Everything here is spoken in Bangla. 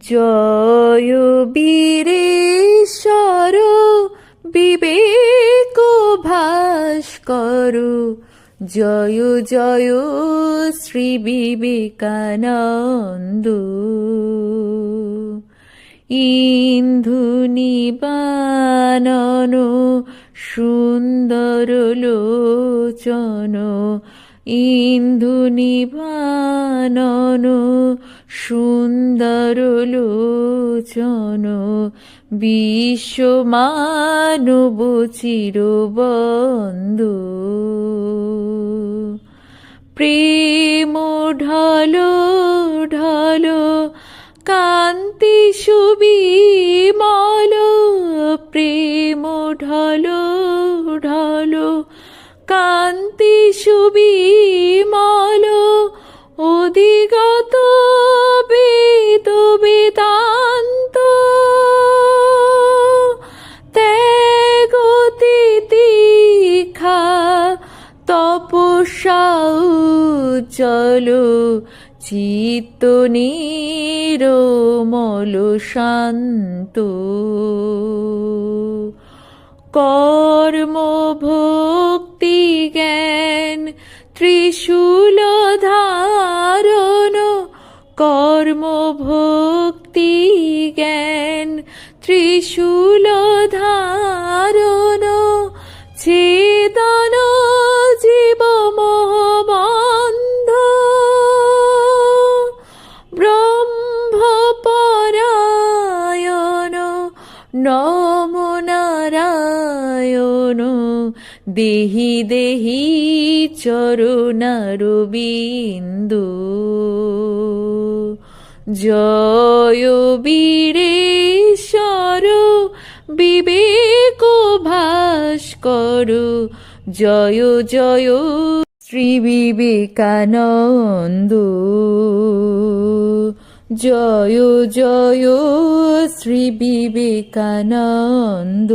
জয় বীরেশ্বর বিবেক ভাস্কর জয় জয় শ্রী বিবেকানন্দ। ইন্ধু নিবানন সুন্দর লোচন ইন্ধু নিবানন সুন্দর লোচন বিশ্ব মানব চিরবন্ধু প্রেম ঢালো ঢালো কান্তি সুবিমল প্রেম ঢালো ঢালো কান্তি সুবিমল, অধিগত বেদ বেদান্ত। ত্যাগতি তীখা তপস্যা চলো চিত্ত নিরমল শান্ত। কর্ম ভক্তি জ্ঞান ত্রিশূল ধারণ কর্ম ভক্তি জ্ঞান। ত্রিশূল ধারণ ছেদন জীব মোহবন্ধ। ব্রহ্মপরায়ণ নম নারায়ণ। দেহি দেহি চরণারবিন্দু। জয় বীরেশ্বর, বিবেক ভাস্কর। জয় জয় শ্রী বিবেকানন্দ। জয় জয় শ্রী বিবেকানন্দ।